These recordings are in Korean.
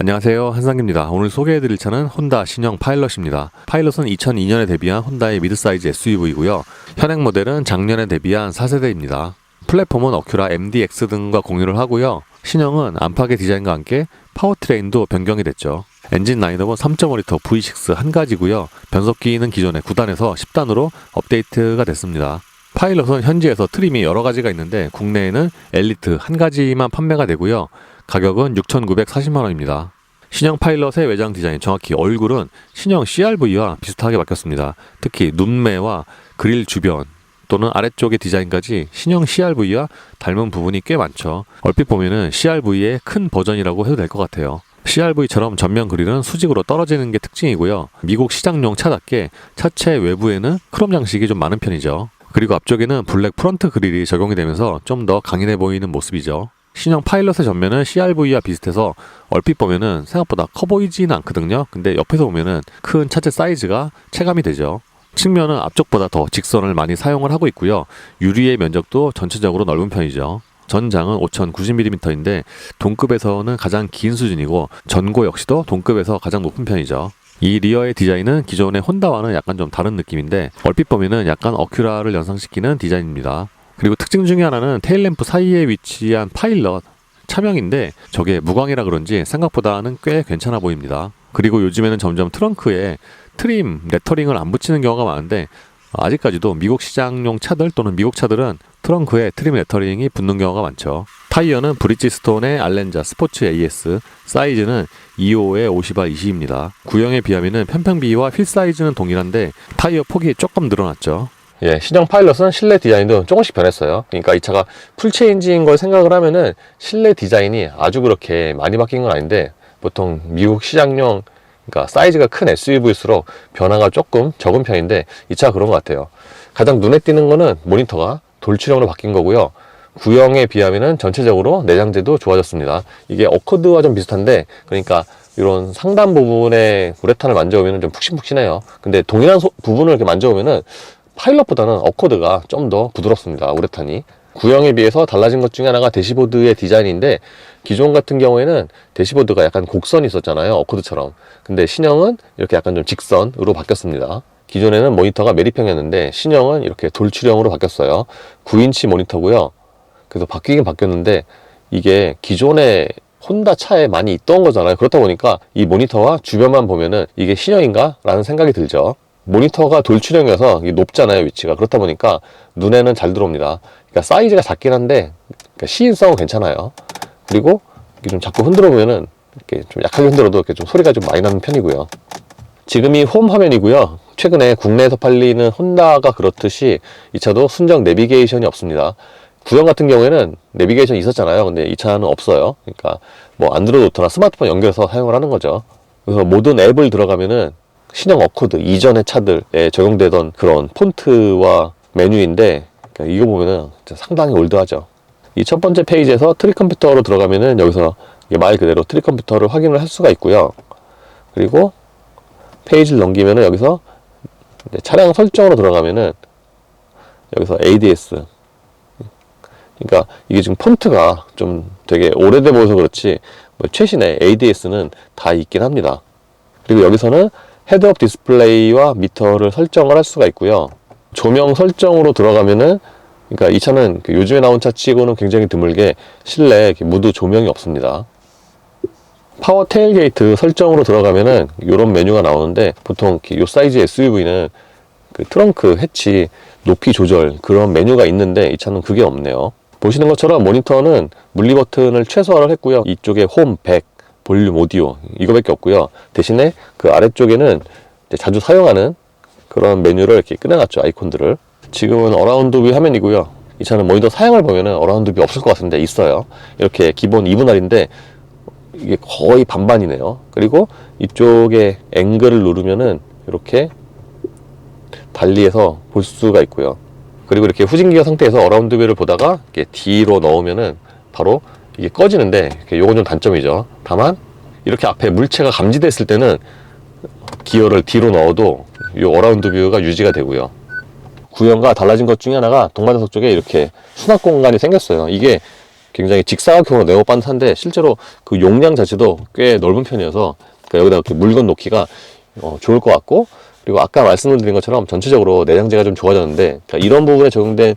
안녕하세요. 한상기입니다. 오늘 소개해드릴 차는 혼다 신형 파일럿입니다. 파일럿은 2002년에 데뷔한 혼다의 미드사이즈 SUV이고요. 현행 모델은 작년에 데뷔한 4세대입니다. 플랫폼은 어큐라 MDX 등과 공유를 하고요. 신형은 안팎의 디자인과 함께 파워트레인도 변경이 됐죠. 엔진 라인업은 3.5L V6 한 가지고요. 변속기는 기존의 9단에서 10단으로 업데이트가 됐습니다. 파일럿은 현지에서 트림이 여러 가지가 있는데 국내에는 엘리트 한 가지만 판매가 되고요. 가격은 6,940만 원입니다. 신형 파일럿의 외장 디자인, 정확히 얼굴은 신형 CRV와 비슷하게 바뀌었습니다. 특히 눈매와 그릴 주변 또는 아래쪽의 디자인까지 신형 CRV와 닮은 부분이 꽤 많죠. 얼핏 보면은 CRV의 큰 버전이라고 해도 될 것 같아요. CRV처럼 전면 그릴은 수직으로 떨어지는 게 특징이고요. 미국 시장용 차답게 차체 외부에는 크롬 장식이 좀 많은 편이죠. 그리고 앞쪽에는 블랙 프런트 그릴이 적용이 되면서 좀 더 강인해 보이는 모습이죠. 신형 파일럿의 전면은 CRV와 비슷해서 얼핏 보면은 생각보다 커 보이지는 않거든요. 근데 옆에서 보면은 큰 차체 사이즈가 체감이 되죠. 측면은 앞쪽보다 더 직선을 많이 사용을 하고 있고요. 유리의 면적도 전체적으로 넓은 편이죠. 전장은 5,090mm인데 동급에서는 가장 긴 수준이고 전고 역시도 동급에서 가장 높은 편이죠. 이 리어의 디자인은 기존의 혼다와는 약간 좀 다른 느낌인데 얼핏 보면은 약간 어큐라를 연상시키는 디자인입니다. 그리고 특징 중에 하나는 테일 램프 사이에 위치한 파일럿 차명인데 저게 무광이라 그런지 생각보다는 꽤 괜찮아 보입니다. 그리고 요즘에는 점점 트렁크에 트림, 레터링을 안 붙이는 경우가 많은데 아직까지도 미국 시장용 차들 또는 미국 차들은 트렁크에 트림 레터링이 붙는 경우가 많죠. 타이어는 브리지스톤의 알렌자 스포츠 AS, 사이즈는 25에 50와 20입니다. 구형에 비하면 편평 비와 휠 사이즈는 동일한데 타이어 폭이 조금 늘어났죠. 예, 신형 파일럿은 실내 디자인도 조금씩 변했어요. 그러니까 이 차가 풀체인지인 걸 생각을 하면은 실내 디자인이 아주 그렇게 많이 바뀐 건 아닌데 보통 미국 시장용 그러니까 사이즈가 큰 SUV일수록 변화가 조금 적은 편인데 이 차가 그런 것 같아요. 가장 눈에 띄는 거는 모니터가 돌출형으로 바뀐 거고요. 구형에 비하면은 전체적으로 내장재도 좋아졌습니다. 이게 어코드와 좀 비슷한데 그러니까 이런 상단 부분에 우레탄을 만져보면 좀 푹신푹신해요. 근데 동일한 소- 부분을 이렇게 만져보면은 파일럿보다는 어코드가 좀 더 부드럽습니다. 우레탄이. 구형에 비해서 달라진 것 중에 하나가 대시보드의 디자인인데 기존 같은 경우에는 대시보드가 약간 곡선이 있었잖아요. 어코드처럼. 근데 신형은 이렇게 약간 좀 직선으로 바뀌었습니다. 기존에는 모니터가 메리평이었는데 신형은 이렇게 돌출형으로 바뀌었어요. 9인치 모니터고요. 그래서 바뀌긴 바뀌었는데 이게 기존에 혼다 차에 많이 있던 거잖아요. 그렇다 보니까 이 모니터와 주변만 보면은 이게 신형인가? 라는 생각이 들죠. 모니터가 돌출형이어서 높잖아요, 위치가. 그렇다 보니까 눈에는 잘 들어옵니다. 그러니까 사이즈가 작긴 한데 그러니까 시인성은 괜찮아요. 그리고 좀 자꾸 흔들어 보면은 이렇게 좀 약하게 흔들어도 이렇게 좀 소리가 좀 많이 나는 편이고요. 지금이 홈 화면이고요. 최근에 국내에서 팔리는 혼다가 그렇듯이 이 차도 순정 내비게이션이 없습니다. 구형 같은 경우에는 내비게이션 있었잖아요. 근데 이 차는 없어요. 그러니까 뭐 안드로이드 오토나 스마트폰 연결해서 사용을 하는 거죠. 그래서 모든 앱을 들어가면은 신형 어코드 이전의 차들에 적용되던 그런 폰트와 메뉴인데 그러니까 이거 보면은 상당히 올드하죠. 이 첫 번째 페이지에서 트리 컴퓨터로 들어가면은 여기서 말 그대로 트리 컴퓨터를 확인을 할 수가 있고요. 그리고 페이지를 넘기면은 여기서 차량 설정으로 들어가면은 여기서 ADS 그러니까 이게 지금 폰트가 좀 되게 오래돼 보여서 그렇지 뭐 최신의 ADS는 다 있긴 합니다. 그리고 여기서는 헤드업 디스플레이와 미터를 설정을 할 수가 있고요. 조명 설정으로 들어가면은 그러니까 이 차는 그 요즘에 나온 차 치고는 굉장히 드물게 실내 무드 조명이 없습니다. 파워 테일게이트 설정으로 들어가면은 이런 메뉴가 나오는데 보통 이 사이즈 SUV는 그 트렁크 해치 높이 조절 그런 메뉴가 있는데 이 차는 그게 없네요. 보시는 것처럼 모니터는 물리 버튼을 최소화를 했고요. 이쪽에 홈, 백, 볼륨, 오디오 이거밖에 없고요. 대신에 그 아래쪽에는 자주 사용하는 그런 메뉴를 이렇게 꺼내놨죠 아이콘들을. 지금은 어라운드 뷰 화면이고요. 이 차는 모니터 사양을 보면은 어라운드 뷰 없을 것 같은데 있어요. 이렇게 기본 2분할인데 이게 거의 반반이네요. 그리고 이쪽에 앵글을 누르면은 이렇게 달리해서 볼 수가 있고요. 그리고 이렇게 후진기어 상태에서 어라운드 뷰를 보다가 이렇게 D로 넣으면은 바로 이게 꺼지는데 요건 좀 단점이죠. 다만 이렇게 앞에 물체가 감지됐을 때는 기어를 D로 넣어도 이 어라운드 뷰가 유지가 되고요. 구형과 달라진 것 중에 하나가 동반자석 쪽에 이렇게 수납 공간이 생겼어요. 이게 굉장히 직사각형으로 네모 반듯한데 실제로 그 용량 자체도 꽤 넓은 편이어서 그러니까 여기다 이렇게 물건 놓기가 어, 좋을 것 같고 그리고 아까 말씀을 드린 것처럼 전체적으로 내장재가 좀 좋아졌는데 그러니까 이런 부분에 적용된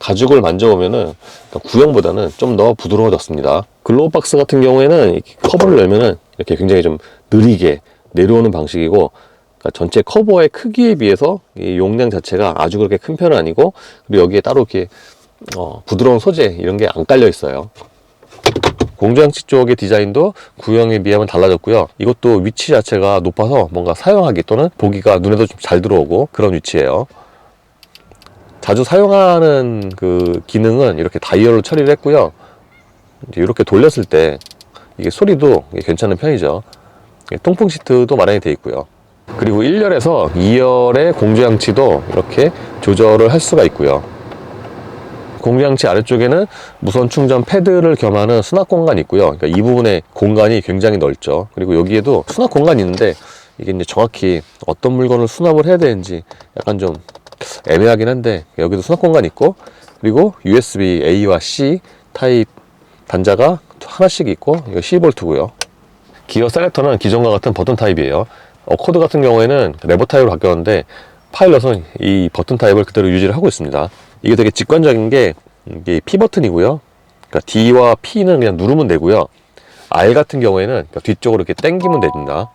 가죽을 만져보면은 그러니까 구형보다는 좀 더 부드러워졌습니다. 글로우 박스 같은 경우에는 커버를 열면은 이렇게 굉장히 좀 느리게 내려오는 방식이고 그러니까 전체 커버의 크기에 비해서 이 용량 자체가 아주 그렇게 큰 편은 아니고 그리고 여기에 따로 이렇게 어, 부드러운 소재 이런 게 안 깔려 있어요. 공장치 쪽의 디자인도 구형에 비하면 달라졌고요. 이것도 위치 자체가 높아서 뭔가 사용하기 또는 보기가 눈에도 좀 잘 들어오고 그런 위치예요. 자주 사용하는 그 기능은 이렇게 다이얼로 처리를 했고요. 이렇게 돌렸을 때 이게 소리도 괜찮은 편이죠. 통풍 시트도 마련이 되어 있고요. 그리고 1열에서 2열의 공조장치도 이렇게 조절을 할 수가 있고요. 공조장치 아래쪽에는 무선 충전 패드를 겸하는 수납 공간이 있고요. 그러니까 이 부분의 공간이 굉장히 넓죠. 그리고 여기에도 수납 공간이 있는데 이게 이제 정확히 어떤 물건을 수납을 해야 되는지 약간 좀 애매하긴 한데 여기도 수납 공간이 있고 그리고 USB A와 C 타입 단자가 하나씩 있고 이거 12V고요. 기어 셀렉터는 기존과 같은 버튼 타입이에요. 어코드 같은 경우에는 레버 타입으로 바뀌었는데 파일럿은 이 버튼 타입을 그대로 유지를 하고 있습니다. 이게 되게 직관적인 게 이게 P 버튼이고요. 그러니까 D와 P는 그냥 누르면 되고요. R 같은 경우에는 그러니까 뒤쪽으로 이렇게 당기면 됩니다.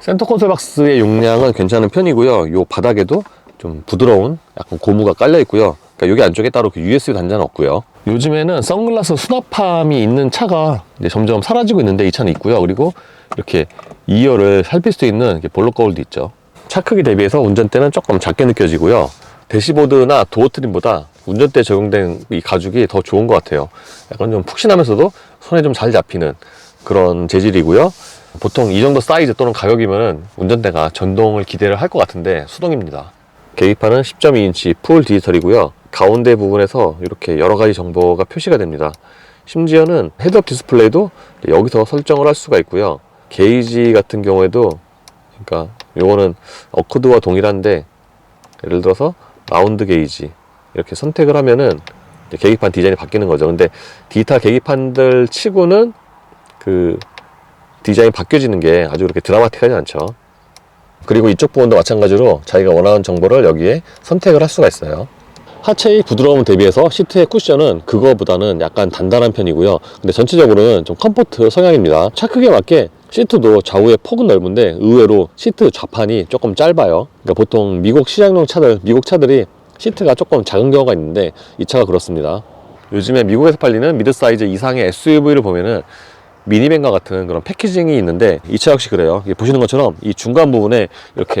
센터 콘솔 박스의 용량은 괜찮은 편이고요. 요 바닥에도 좀 부드러운 약간 고무가 깔려 있고요. 그러니까 여기 안쪽에 따로 그 USB 단자는 없고요. 요즘에는 선글라스 수납함이 있는 차가 점점 사라지고 있는데 이 차는 있고요. 그리고 이렇게 2열을 살필 수 있는 볼록 거울도 있죠. 차 크기 대비해서 운전대는 조금 작게 느껴지고요. 대시보드나 도어 트림보다 운전대에 적용된 이 가죽이 더 좋은 것 같아요. 약간 좀 푹신하면서도 손에 좀 잘 잡히는 그런 재질이고요. 보통 이 정도 사이즈 또는 가격이면 운전대가 전동을 기대를 할 것 같은데 수동입니다. 계기판은 10.2인치 풀 디지털이고요. 가운데 부분에서 이렇게 여러 가지 정보가 표시가 됩니다. 심지어는 헤드업 디스플레이도 여기서 설정을 할 수가 있고요. 게이지 같은 경우에도 그러니까 요거는 어코드와 동일한데 예를 들어서 라운드 게이지 이렇게 선택을 하면은 계기판 디자인이 바뀌는 거죠. 근데 디지털 계기판들 치고는 그 디자인 바뀌어지는 게 아주 그렇게 드라마틱하지 않죠. 그리고 이쪽 부분도 마찬가지로 자기가 원하는 정보를 여기에 선택을 할 수가 있어요. 하체의 부드러움 대비해서 시트의 쿠션은 그거보다는 약간 단단한 편이고요. 근데 전체적으로는 좀 컴포트 성향입니다. 차 크기에 맞게 시트도 좌우의 폭은 넓은데 의외로 시트 좌판이 조금 짧아요. 그러니까 보통 미국 시장용 차들, 미국 차들이 시트가 조금 작은 경우가 있는데 이 차가 그렇습니다. 요즘에 미국에서 팔리는 미드 사이즈 이상의 SUV를 보면은 미니밴과 같은 그런 패키징이 있는데 이 차 역시 그래요. 보시는 것처럼 이 중간 부분에 이렇게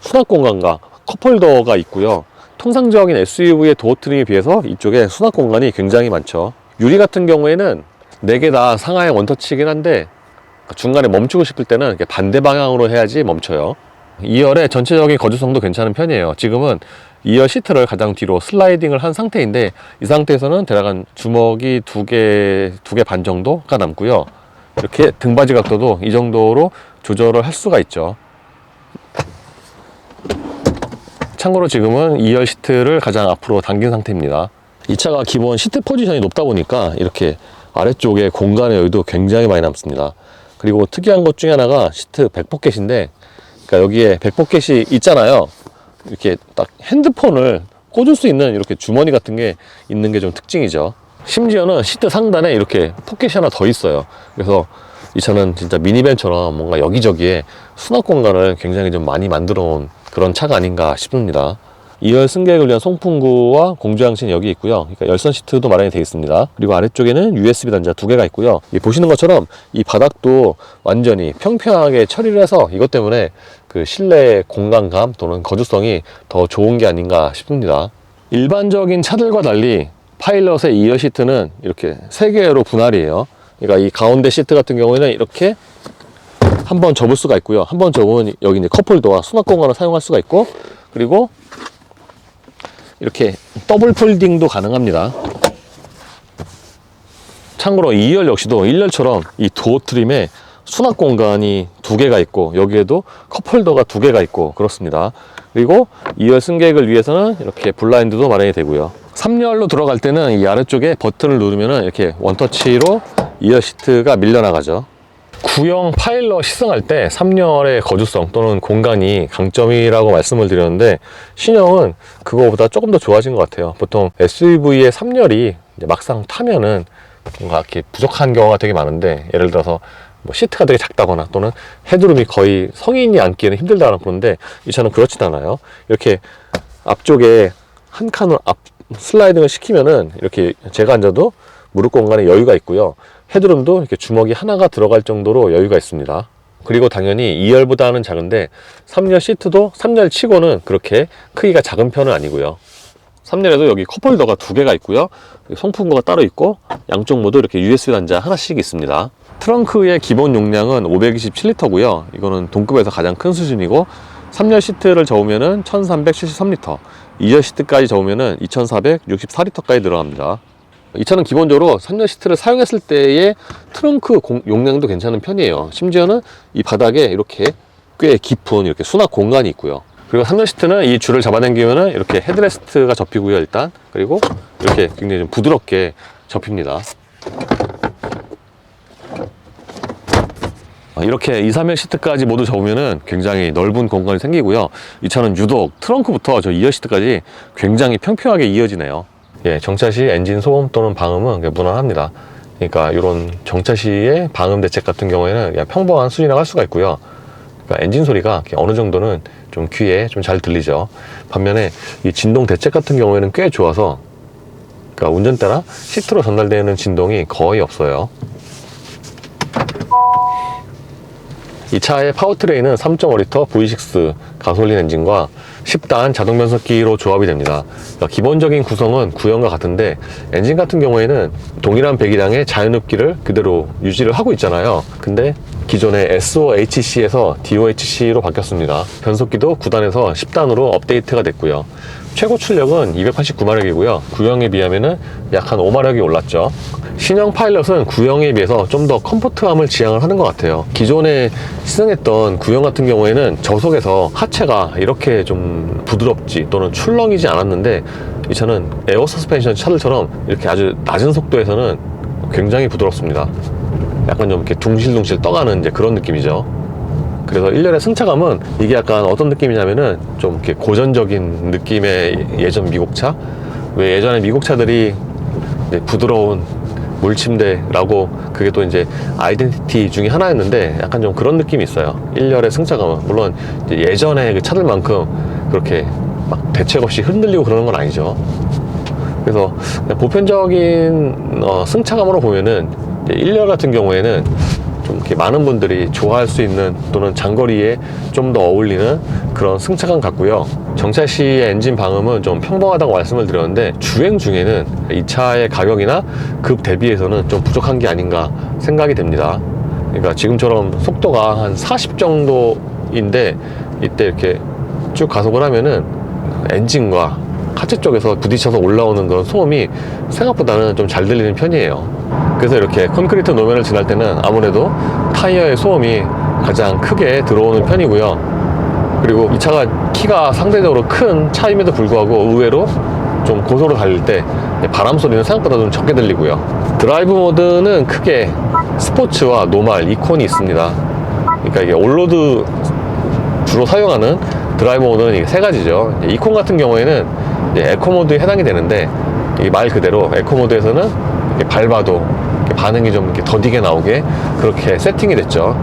수납 공간과 컵홀더가 있고요. 통상적인 SUV의 도어 트림에 비해서 이쪽에 수납 공간이 굉장히 많죠. 유리 같은 경우에는 4개 다 상하의 원터치이긴 한데 중간에 멈추고 싶을 때는 반대 방향으로 해야지 멈춰요. 2열의 전체적인 거주성도 괜찮은 편이에요. 지금은 2열 시트를 가장 뒤로 슬라이딩을 한 상태인데 이 상태에서는 대략 한 주먹이 두 개, 두 개 반 정도가 남고요. 이렇게 등받이 각도도 이 정도로 조절을 할 수가 있죠. 참고로 지금은 2열 시트를 가장 앞으로 당긴 상태입니다. 이 차가 기본 시트 포지션이 높다 보니까 이렇게 아래쪽에 공간의 여유도 굉장히 많이 남습니다. 그리고 특이한 것 중에 하나가 시트 백포켓인데 그러니까 여기에 백포켓이 있잖아요. 이렇게 딱 핸드폰을 꽂을 수 있는 이렇게 주머니 같은 게 있는 게 좀 특징이죠. 심지어는 시트 상단에 이렇게 포켓이 하나 더 있어요. 그래서 이 차는 진짜 미니밴처럼 뭔가 여기저기에 수납 공간을 굉장히 좀 많이 만들어 놓은 그런 차가 아닌가 싶습니다. 2열 승객을 위한 송풍구와 공조장치는 여기 있고요. 그러니까 열선 시트도 마련이 되어 있습니다. 그리고 아래쪽에는 USB 단자 두 개가 있고요. 이 보시는 것처럼 이 바닥도 완전히 평평하게 처리를 해서 이것 때문에 그 실내 공간감 또는 거주성이 더 좋은 게 아닌가 싶습니다. 일반적인 차들과 달리 파일럿의 2열 시트는 이렇게 세 개로 분할이에요. 그러니까 이 가운데 시트 같은 경우에는 이렇게 한번 접을 수가 있고요. 한번 접으면 여기 이제 컵홀더와 수납 공간을 사용할 수가 있고 그리고 이렇게 더블 폴딩도 가능합니다. 참고로 2열 역시도 1열처럼 이 도어 트림에 수납 공간이 두 개가 있고 여기에도 컵홀더가 두 개가 있고 그렇습니다. 그리고 2열 승객을 위해서는 이렇게 블라인드도 마련이 되고요. 3열로 들어갈 때는 이 아래쪽에 버튼을 누르면 이렇게 원터치로 이어 시트가 밀려나가죠. 구형 파일럿 시승할 때 3열의 거주성 또는 공간이 강점이라고 말씀을 드렸는데 신형은 그거보다 조금 더 좋아진 것 같아요. 보통 SUV의 3열이 막상 타면은 뭔가 이렇게 부족한 경우가 되게 많은데 예를 들어서 뭐 시트가 되게 작다거나 또는 헤드룸이 거의 성인이 앉기에는 힘들다거나 그런데 이 차는 그렇진 않아요. 이렇게 앞쪽에 한 칸을 앞 슬라이딩을 시키면은 이렇게 제가 앉아도 무릎 공간에 여유가 있고요. 헤드룸도 이렇게 주먹이 하나가 들어갈 정도로 여유가 있습니다. 그리고 당연히 2열보다는 작은데 3열 시트도 3열 치고는 그렇게 크기가 작은 편은 아니고요. 3열에도 여기 컵홀더가 두 개가 있고요. 송풍구가 따로 있고 양쪽 모두 이렇게 USB 단자 하나씩 있습니다. 트렁크의 기본 용량은 527리터고요. 이거는 동급에서 가장 큰 수준이고 3열 시트를 저으면은 1373리터, 2열 시트까지 저으면은 2464리터까지 들어갑니다. 이 차는 기본적으로 3열 시트를 사용했을 때의 트렁크 공- 용량도 괜찮은 편이에요. 심지어는 이 바닥에 이렇게 꽤 깊은 이렇게 수납 공간이 있고요. 그리고 3열 시트는 이 줄을 잡아당기면은 이렇게 헤드레스트가 접히고요, 일단. 그리고 이렇게 굉장히 좀 부드럽게 접힙니다. 어, 이렇게 2, 3열 시트까지 모두 접으면은 굉장히 넓은 공간이 생기고요. 이 차는 유독 트렁크부터 저 2열 시트까지 굉장히 평평하게 이어지네요. 예, 정차 시 엔진 소음 또는 방음은 무난합니다. 그러니까 이런 정차 시의 방음 대책 같은 경우에는 평범한 수준이라고 할 수가 있고요. 그러니까 엔진 소리가 어느 정도는 좀 귀에 좀 잘 들리죠. 반면에 이 진동 대책 같은 경우에는 꽤 좋아서 그러니까 운전대나 시트로 전달되는 진동이 거의 없어요. 이 차의 파워트레인은 3.5L V6 가솔린 엔진과 10단 자동 변속기로 조합이 됩니다. 그러니까 기본적인 구성은 구형과 같은데 엔진 같은 경우에는 동일한 배기량의 자연흡기를 그대로 유지를 하고 있잖아요. 근데 기존의 SOHC에서 DOHC로 바뀌었습니다. 변속기도 9단에서 10단으로 업데이트가 됐고요. 최고 출력은 289마력이고요. 구형에 비하면 약 한 5마력이 올랐죠. 신형 파일럿은 구형에 비해서 좀 더 컴포트함을 지향을 하는 것 같아요. 기존에 시승했던 구형 같은 경우에는 저속에서 하체가 이렇게 좀 부드럽지 또는 출렁이지 않았는데 이 차는 에어 서스펜션 차들처럼 이렇게 아주 낮은 속도에서는 굉장히 부드럽습니다. 약간 좀 이렇게 둥실둥실 떠가는 이제 그런 느낌이죠. 그래서 1년의 승차감은 이게 약간 어떤 느낌이냐면은 좀 이렇게 고전적인 느낌의 예전 미국차? 왜 예전에 미국차들이 부드러운 물침대라고 그게 또 이제 아이덴티티 중에 하나였는데 약간 좀 그런 느낌이 있어요. 1열의 승차감은. 물론 예전의 그 차들만큼 그렇게 막 대책 없이 흔들리고 그러는 건 아니죠. 그래서 보편적인 어, 승차감으로 보면은 1열 같은 경우에는 좀 이렇게 많은 분들이 좋아할 수 있는 또는 장거리에 좀 더 어울리는 그런 승차감 같고요. 정차 시의 엔진 방음은 좀 평범하다고 말씀을 드렸는데 주행 중에는 이 차의 가격이나 급 대비해서는 좀 부족한 게 아닌가 생각이 됩니다. 그러니까 지금처럼 속도가 한 40 정도인데 이때 이렇게 쭉 가속을 하면은 엔진과 하체 쪽에서 부딪혀서 올라오는 그런 소음이 생각보다는 좀 잘 들리는 편이에요. 그래서 이렇게 콘크리트 노면을 지날 때는 아무래도 타이어의 소음이 가장 크게 들어오는 편이고요. 그리고 이 차가 키가 상대적으로 큰 차임에도 불구하고 의외로 좀 고속으로 달릴 때 바람 소리는 생각보다 좀 적게 들리고요. 드라이브 모드는 크게 스포츠와 노말, 이콘이 있습니다. 그러니까 이게 올로드 주로 사용하는 드라이버 모드는 이게 세 가지죠. 이콘 같은 경우에는 에코 모드에 해당이 되는데 이말 그대로 에코 모드에서는 밟아도 반응이 좀 이렇게 더디게 나오게 그렇게 세팅이 됐죠.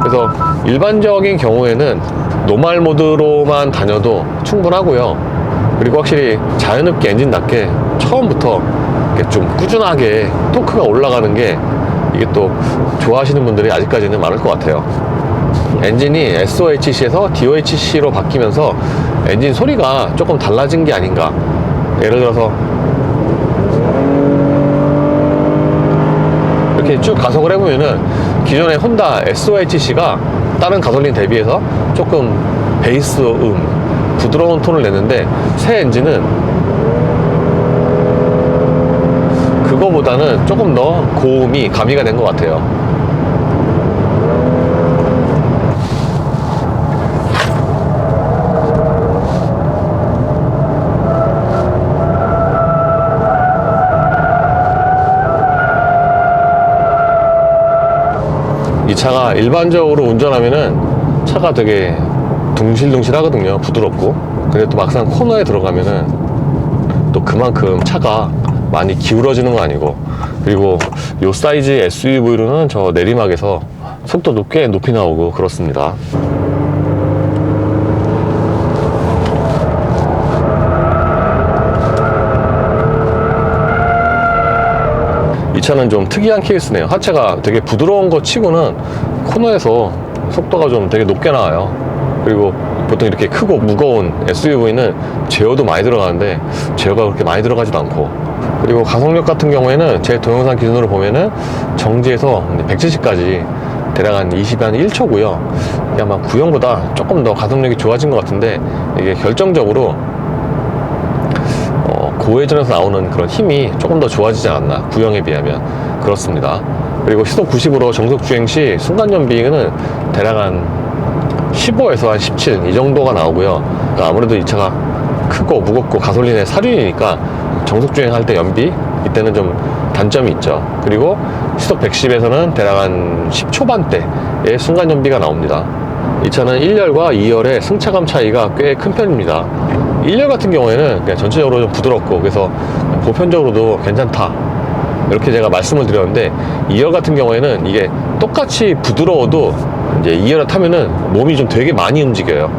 그래서 일반적인 경우에는 노말 모드로만 다녀도 충분하고요. 그리고 확실히 자연흡기 엔진답게 처음부터 좀 꾸준하게 토크가 올라가는 게 이게 또 좋아하시는 분들이 아직까지는 많을 것 같아요. 엔진이 SOHC에서 DOHC로 바뀌면서 엔진 소리가 조금 달라진 게 아닌가. 예를 들어서 이렇게 쭉 가속을 해보면은 기존의 혼다 SOHC가 다른 가솔린 대비해서 조금 베이스 음, 부드러운 톤을 내는데 새 엔진은 그거보다는 조금 더 고음이 가미가 된 것 같아요. 차가 일반적으로 운전하면은 차가 되게 둥실둥실 하거든요. 부드럽고. 근데 또 막상 코너에 들어가면은 또 그만큼 차가 많이 기울어지는 거 아니고 그리고 요 사이즈 SUV로는 저 내리막에서 속도도 꽤 높이 나오고 그렇습니다. 차는 좀 특이한 케이스네요. 하체가 되게 부드러운 거 치고는 코너에서 속도가 좀 되게 높게 나와요. 그리고 보통 이렇게 크고 무거운 SUV는 제어도 많이 들어가는데 제어가 그렇게 많이 들어가지도 않고 그리고 가속력 같은 경우에는 제 동영상 기준으로 보면은 정지에서 170까지 대략 한 20이 한 1초고요. 아마 구형보다 조금 더 가속력이 좋아진 것 같은데 이게 결정적으로 어, 고회전에서 나오는 그런 힘이 조금 더 좋아지지 않았나 구형에 비하면. 그렇습니다. 그리고 시속 90으로 정속 주행 시 순간 연비는 대략 한 15에서 한 17 이 정도가 나오고요. 아무래도 이 차가 크고 무겁고 가솔린의 사륜이니까 정속 주행할 때 연비 이때는 좀 단점이 있죠. 그리고 시속 110에서는 대략 한 10초반대의 순간 연비가 나옵니다. 이 차는 1열과 2열의 승차감 차이가 꽤 큰 편입니다 1열 같은 경우에는 그냥 전체적으로 좀 부드럽고 그래서 보편적으로도 괜찮다. 이렇게 제가 말씀을 드렸는데 2열 같은 경우에는 이게 똑같이 부드러워도 이제 2열을 타면은 몸이 좀 되게 많이 움직여요.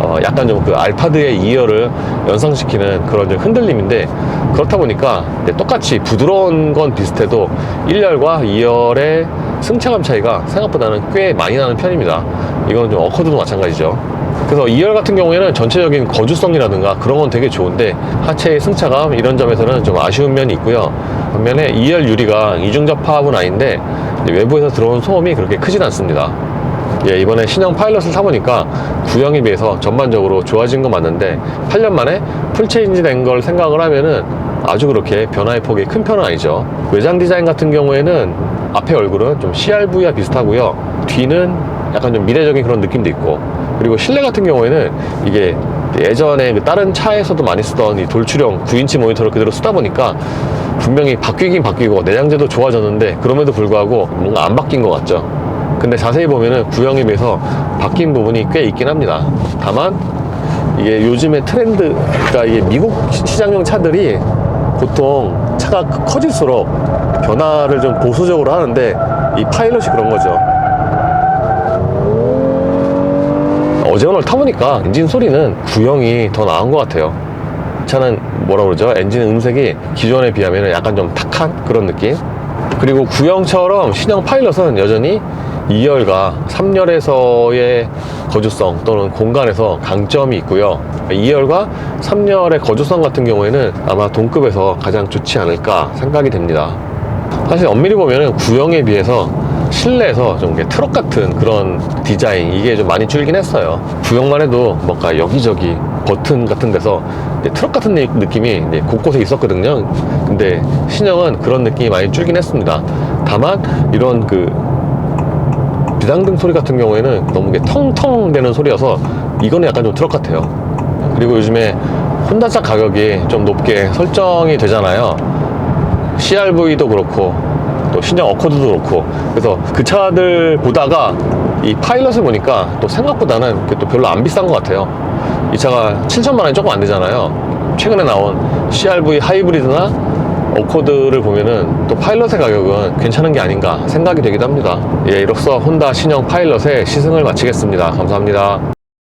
어, 약간 좀 그 알파드의 2열을 연상시키는 그런 좀 흔들림인데 그렇다 보니까 똑같이 부드러운 건 비슷해도 1열과 2열의 승차감 차이가 생각보다는 꽤 많이 나는 편입니다. 이거는 좀 어커드도 마찬가지죠 그래서 2열 같은 경우에는 전체적인 거주성이라든가 그런 건 되게 좋은데 하체의 승차감 이런 점에서는 좀 아쉬운 면이 있고요. 반면에 2열 유리가 이중접 파업은 아닌데 외부에서 들어온 소음이 그렇게 크진 않습니다. 예, 이번에 신형 파일럿을 타보니까 구형에 비해서 전반적으로 좋아진 건 맞는데 8년 만에 풀체인지 된 걸 생각을 하면은 아주 그렇게 변화의 폭이 큰 편은 아니죠. 외장 디자인 같은 경우에는 앞에 얼굴은 좀 CRV와 비슷하고요. 뒤는 약간 좀 미래적인 그런 느낌도 있고 그리고 실내 같은 경우에는 이게 예전에 그 다른 차에서도 많이 쓰던 이 돌출형 9인치 모니터를 그대로 쓰다 보니까 분명히 바뀌긴 바뀌고 내장재도 좋아졌는데 그럼에도 불구하고 뭔가 안 바뀐 것 같죠. 근데 자세히 보면은 구형에 비해서 바뀐 부분이 꽤 있긴 합니다. 다만 이게 요즘의 트렌드, 그러니까 이게 미국 시- 시장용 차들이 보통 차가 커질수록 변화를 좀 보수적으로 하는데 이 파일럿이 그런 거죠. 어제 오늘 타보니까 엔진 소리는 구형이 더 나은 것 같아요. 차는 뭐라 그러죠? 엔진 음색이 기존에 비하면 약간 좀 탁한 그런 느낌. 그리고 구형처럼 신형 파일럿은 여전히 2열과 3열에서의 거주성 또는 공간에서 강점이 있고요. 2열과 3열의 거주성 같은 경우에는 아마 동급에서 가장 좋지 않을까 생각이 됩니다. 사실 엄밀히 보면 구형에 비해서 실내에서 좀 트럭 같은 그런 디자인 이게 좀 많이 줄긴 했어요. 구형만 해도 뭔가 여기저기 버튼 같은 데서 트럭 같은 느- 느낌이 곳곳에 있었거든요. 근데 신형은 그런 느낌이 많이 줄긴 했습니다. 다만 이런 그 비상등 소리 같은 경우에는 너무 이게 텅텅 되는 소리여서 이거는 약간 좀 트럭 같아요. 그리고 요즘에 혼다차 가격이 좀 높게 설정이 되잖아요. CRV도 그렇고 또 신형 어코드도 그렇고 그래서 그 차들 보다가 이 파일럿을 보니까 또 생각보다는 또 별로 안 비싼 것 같아요. 이 차가 7천만 원이 조금 안 되잖아요. 최근에 나온 CRV 하이브리드나 어코드를 보면은 또 파일럿의 가격은 괜찮은 게 아닌가 생각이 되기도 합니다. 예, 이로써 혼다 신형 파일럿의 시승을 마치겠습니다. 감사합니다.